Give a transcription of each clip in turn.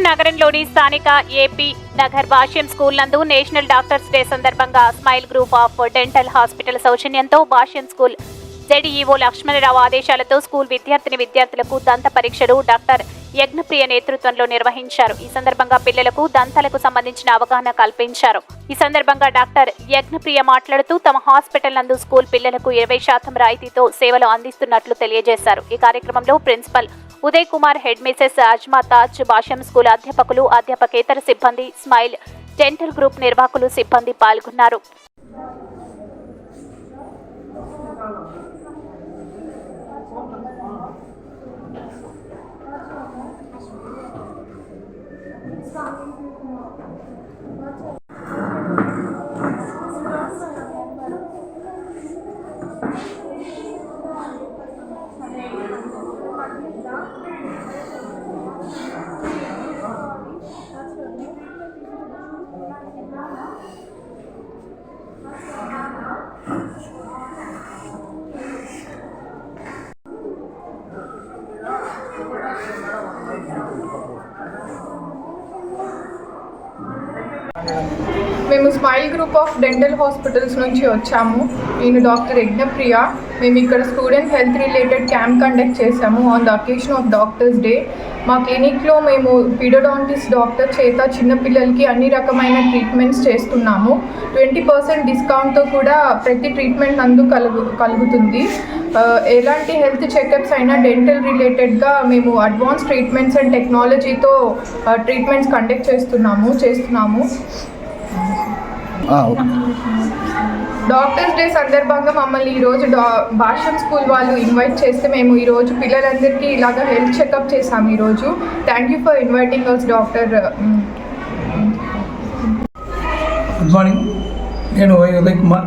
నగరంలోని స్థానిక AP Nagar Bhashyam school నందు నేషనల్ డాక్టర్స్ డే సందర్భంగా smile group of dental hospital సౌజన్యంతో భాష్యం స్కూల్ జెడిఈఓ లక్ష్మణరావు ఆదేశాలతో స్కూల్ విద్యార్థిని విద్యార్థులకు దంత పరీక్షలు డాక్టర్ యజ్ఞప్రియ నేతృత్వంలో నిర్వహించారు. ఈ సందర్భంగా పిల్లలకు దంతాలకు సంబంధించిన అవగాహన కల్పించారు. ఈ సందర్భంగా డాక్టర్ యజ్ఞప్రియ మాట్లాడుతూ తమ హాస్పిటల్ నందు స్కూల్ పిల్లలకు ఇరవై శాతం రాయితీతో సేవలు అందిస్తున్నట్లు తెలియజేశారు. ఈ కార్యక్రమంలో principal Uday Kumar head Mrs Azma Taj Bhashyam school అధ్యాపకులు అధ్యాపకేతర సిబ్బంది స్మైల్ డెంటల్ గ్రూప్ నిర్వాహకులు సిబ్బంది పాల్గొన్నారు. Thank you. మేము smile group of dental hospitals నుంచి వచ్చాము. నేను డాక్టర్ యజ్ఞప్రియ. మేము ఇక్కడ student health related camp conduct చేశాము on the occasion of doctors day. మా క్లినిక్లో మేము పిడోడాంటిస్ డాక్టర్ చేత చిన్నపిల్లలకి అన్ని రకమైన ట్రీట్మెంట్స్ చేస్తున్నాము. ట్వంటీ పర్సెంట్ డిస్కౌంట్తో కూడా ప్రతి ట్రీట్మెంట్ నందు కలుగు కలుగుతుంది. ఎలాంటి హెల్త్ చెకప్స్ అయినా డెంటల్ రిలేటెడ్గా మేము అడ్వాన్స్ ట్రీట్మెంట్స్ అండ్ టెక్నాలజీతో ట్రీట్మెంట్స్ కండక్ట్ చేస్తున్నాము చేస్తున్నాము. డాక్టర్స్ డే సందర్భంగా మమ్మల్ని ఈరోజు డా భాష్యం స్కూల్ వాళ్ళు ఇన్వైట్ చేస్తే మేము ఈరోజు పిల్లలందరికీ ఇలాగ హెల్త్ చెకప్ చేసాము ఈరోజు thank you for inviting us doctor. Good morning నేను Y Uday Kumar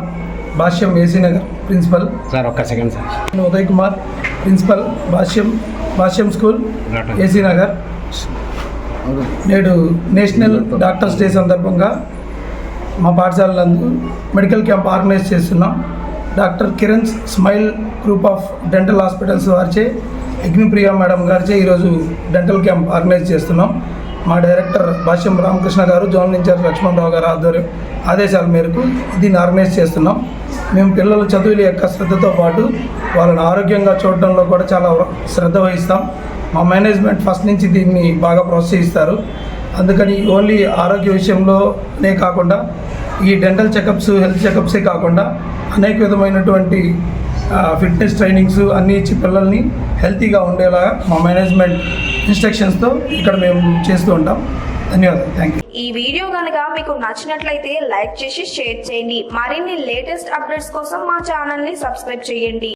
Bhashyam AC Nagar principal. Sir ఒక్క సెకండ్ సార్. నేను Uday Kumar principal Bhashyam Bhashyam school AC Nagar. నేడు నేషనల్ డాక్టర్స్ డే సందర్భంగా మా పాఠశాల నందు మెడికల్ క్యాంప్ ఆర్గనైజ్ చేస్తున్నాం. Doctor Kiran smile group of dental hospitals వారిచే Agnipriya madam గారిచే ఈరోజు డెంటల్ క్యాంప్ ఆర్గనైజ్ చేస్తున్నాం. మా డైరెక్టర్ భాష్యం రామకృష్ణ గారు జోన్ ఇన్ఛార్జ్ లక్ష్మణరావు గారు ఆధ్వర్యం ఆదేశాల మేరకు దీన్ని ఆర్గనైజ్ చేస్తున్నాం. మేము పిల్లల చదువుల యొక్క శ్రద్ధతో పాటు వాళ్ళని ఆరోగ్యంగా చూడడంలో కూడా చాలా శ్రద్ధ వహిస్తాం. మా మేనేజ్మెంట్ ఫస్ట్ నుంచి దీన్ని బాగా ప్రోత్సహిస్తారు. అందుకని ఓన్లీ ఆరోగ్య విషయంలోనే కాకుండా ఈ డెంటల్ చెకప్స్ హెల్త్ చెకప్సే కాకుండా అనేక విధమైనటువంటి ఫిట్నెస్ ట్రైనింగ్స్ అన్నీ ఇచ్చి పిల్లల్ని హెల్తీగా ఉండేలాగా మా మేనేజ్మెంట్ ఇన్స్ట్రక్షన్స్తో ఇక్కడ మేము చేస్తూ ఉంటాం. ధన్యవాదాలు. Thank you. ఈ వీడియో కనుక మీకు నచ్చినట్లయితే లైక్ చేసి షేర్ చేయండి. మరిన్ని లేటెస్ట్ అప్డేట్స్ కోసం మా ఛానల్ని సబ్స్క్రైబ్ చేయండి.